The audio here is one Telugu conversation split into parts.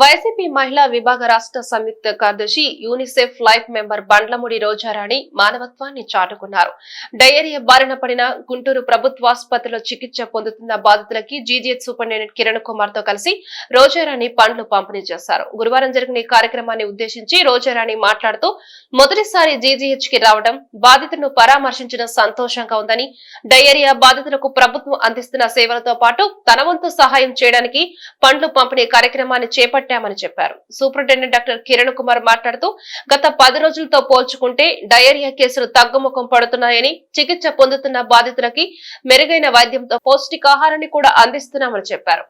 వైసీపీ మహిళా విభాగ రాష్ట్ర సంయుక్త కార్యదర్శి UNICEF life member Bandlamudi Rojarani మానవత్వాన్ని చాటుకున్నారు. డయేరియా బారిన పడిన గుంటూరు ప్రభుత్వాసుపత్రిలో చికిత్స పొందుతున్న బాధితులకి జీజీహెచ్ సూపరింటెండెంట్ కిరణ్ కుమార్తో కలిసి రోజారాణి పండ్లు పంపిణీ చేశారు. గురువారం జరిగిన ఈ కార్యక్రమాన్ని ఉద్దేశించి రోజారాణి మాట్లాడుతూ మొదటిసారి జీజీహెచ్కి రావడం బాధితులను పరామర్శించడం సంతోషంగా ఉందని డయేరియా బాధితులకు ప్రభుత్వం అందిస్తున్న సేవలతో పాటు తన వంతు సహాయం చేయడానికి పండ్లు పంపిణీ కార్యక్రమాన్ని చేపట్టి చేపట్టామని చెప్పారు. సూపరింటెండెంట్ డాక్టర్ కిరణ్ కుమార్ మాట్లాడుతూ గత పది రోజులతో పోల్చుకుంటే డయేరియా కేసులు తగ్గుముఖం పడుతున్నాయని చికిత్స పొందుతున్న బాధితులకి మెరుగైన వైద్యంతో పౌష్టికాహారాన్ని కూడా అందిస్తున్నామని చెప్పారు.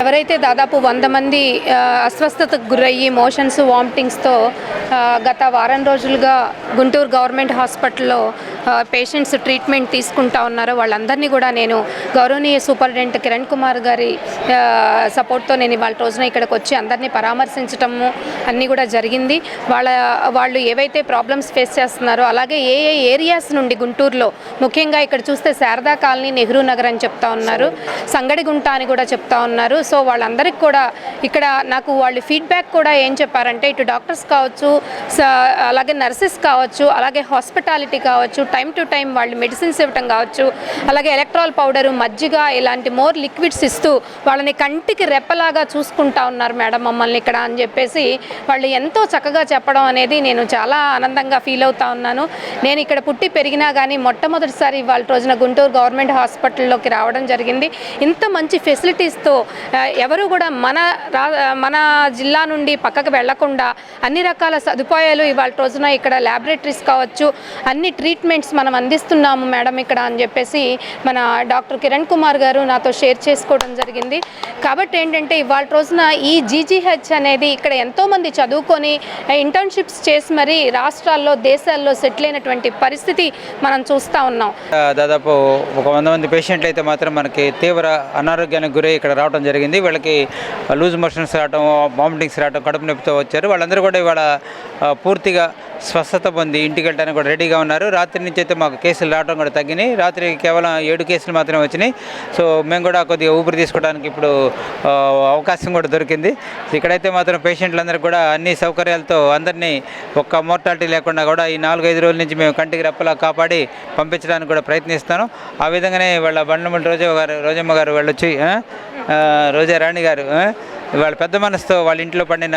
ఎవరైతే దాదాపు వంద మంది అస్వస్థతకు గురయ్యి మోషన్స్ వామిటింగ్స్తో గత వారం రోజులుగా గుంటూరు గవర్నమెంట్ హాస్పిటల్లో పేషెంట్స్ ట్రీట్మెంట్ తీసుకుంటా ఉన్నారో వాళ్ళందరినీ కూడా నేను గౌరవనీయ సూపరింటెండెంట్ కిరణ్ కుమార్ గారి సపోర్ట్తో నేను ఇవాళ రోజున ఇక్కడికి వచ్చి అందరినీ పరామర్శించటము అన్నీ కూడా జరిగింది. వాళ్ళ వాళ్ళు ఏవైతే ప్రాబ్లమ్స్ ఫేస్ చేస్తున్నారో అలాగే ఏ ఏ ఏరియాస్ నుండి గుంటూరులో ముఖ్యంగా ఇక్కడ చూస్తే శారదా కాలనీ నెహ్రూ నగర్ అని చెప్తా ఉన్నారు. సంగడిగుంట అని కూడా చెప్తా ఉన్నారు. సో వాళ్ళందరికీ కూడా ఇక్కడ నాకు వాళ్ళు ఫీడ్బ్యాక్ కూడా ఏం చెప్పారంటే ఇటు డాక్టర్స్ కావచ్చు స- అలాగే నర్సెస్ కావచ్చు అలాగే హాస్పిటాలిటీ కావచ్చు టైం టు టైం వాళ్ళు మెడిసిన్స్ ఇవ్వటం కావచ్చు అలాగే ఎలక్ట్రాల్ పౌడరు మజ్జిగ ఇలాంటి మోర్ లిక్విడ్స్ ఇస్తూ వాళ్ళని కంటికి రెప్పలాగా చూసుకుంటా ఉన్నారు మేడం మమ్మల్ని ఇక్కడ అని చెప్పేసి వాళ్ళు ఎంతో చక్కగా చెప్పడం అనేది నేను చాలా ఆనందంగా ఫీల్ అవుతా ఉన్నాను. నేను ఇక్కడ పుట్టి పెరిగినా కానీ మొట్టమొదటిసారి ఇవాళ రోజున గుంటూరు గవర్నమెంట్ హాస్పిటల్లోకి రావడం జరిగింది. ఇంత మంచి ఫెసిలిటీస్తో ఎవరు కూడా మన రా మన జిల్లా నుండి పక్కకు వెళ్ళకుండా అన్ని రకాల సదుపాయాలు ఇవాళ రోజున ఇక్కడ ల్యాబొరేటరీస్ కావచ్చు అన్ని ట్రీట్మెంట్స్ మనం అందిస్తున్నాము మేడం ఇక్కడ అని చెప్పేసి మన డాక్టర్ కిరణ్ కుమార్ గారు నాతో షేర్ చేసుకోవడం జరిగింది. కాబట్టి ఏంటంటే ఇవాళ రోజున ఈ జీజీహెచ్ అనేది ఇక్కడ ఎంతోమంది చదువుకొని ఇంటర్న్షిప్స్ చేసి మరి రాష్ట్రాల్లో దేశాల్లో సెటిల్ అయినటువంటి పరిస్థితి మనం చూస్తూ ఉన్నాం. దాదాపు ఒక వంద మంది పేషెంట్లు అయితే మాత్రం మనకి తీవ్ర అనారోగ్యానికి గురై ఇక్కడ రావడం జరిగింది. వీళ్ళకి లూజ్ మోషన్స్ రావడం వామిటింగ్స్ రావడం కడుపు నొప్పితో వచ్చారు. వాళ్ళందరూ కూడా ఇవాళ పూర్తిగా స్వస్థత పొంది ఇంటికి వెళ్ళడానికి కూడా రెడీగా ఉన్నారు. రాత్రి నుంచి అయితే మాకు కేసులు రావడం కూడా తగ్గినాయి. రాత్రి కేవలం ఏడు కేసులు మాత్రమే వచ్చినాయి. సో మేము కూడా కొద్దిగా ఊపిరి తీసుకోవడానికి ఇప్పుడు అవకాశం కూడా దొరికింది. ఇక్కడైతే మాత్రం పేషెంట్లందరికీ కూడా అన్ని సౌకర్యాలతో అందరినీ ఒక్క మోర్టాలిటీ లేకుండా కూడా ఈ నాలుగైదు రోజుల నుంచి మేము కంటికి రెప్పలా కాపాడి పంపించడానికి కూడా ప్రయత్నిస్తాను ఆ విధంగానే వాళ్ళ బండమూడి రోజా గారు రోజమ్మ గారు వాళ్ళు వచ్చి రోజా రాణి గారు వాళ్ళ పెద్ద మనసుతో వాళ్ళ ఇంట్లో పండిన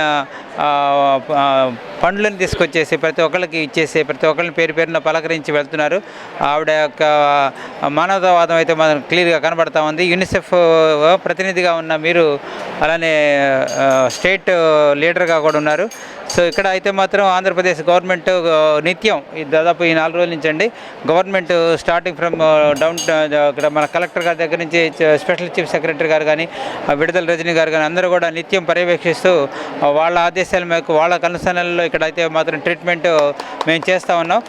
పండ్లను తీసుకొచ్చేసి ప్రతి ఒక్కరికి ఇచ్చేసి ప్రతి ఒక్కరిని పేరు పేరున పలకరించి వెళ్తున్నారు. ఆవిడ యొక్క మానవతావాదం అయితే మనం క్లియర్గా కనబడతా ఉంది. యూనిసెఫ్ ప్రతినిధిగా ఉన్న మీరు అలానే స్టేట్ లీడర్గా కూడా ఉన్నారు. సో ఇక్కడ అయితే మాత్రం ఆంధ్రప్రదేశ్ గవర్నమెంట్ నిత్యం ఈ దాదాపు ఈ నాలుగు రోజుల నుంచి అండి గవర్నమెంట్ స్టార్టింగ్ ఫ్రమ్ డౌన్ ఇక్కడ మన కలెక్టర్ గారి దగ్గర నుంచి స్పెషల్ చీఫ్ సెక్రటరీ గారు కానీ విడుదల రజనీ గారు కానీ అందరూ కూడా నిత్యం పర్యవేక్షిస్తూ వాళ్ళ ఆదేశాల మేరకు వాళ్ళ కనుసనల్లో ఇక్కడ అయితే మాత్రం ట్రీట్మెంట్ మేము చేస్తూ ఉన్నాం.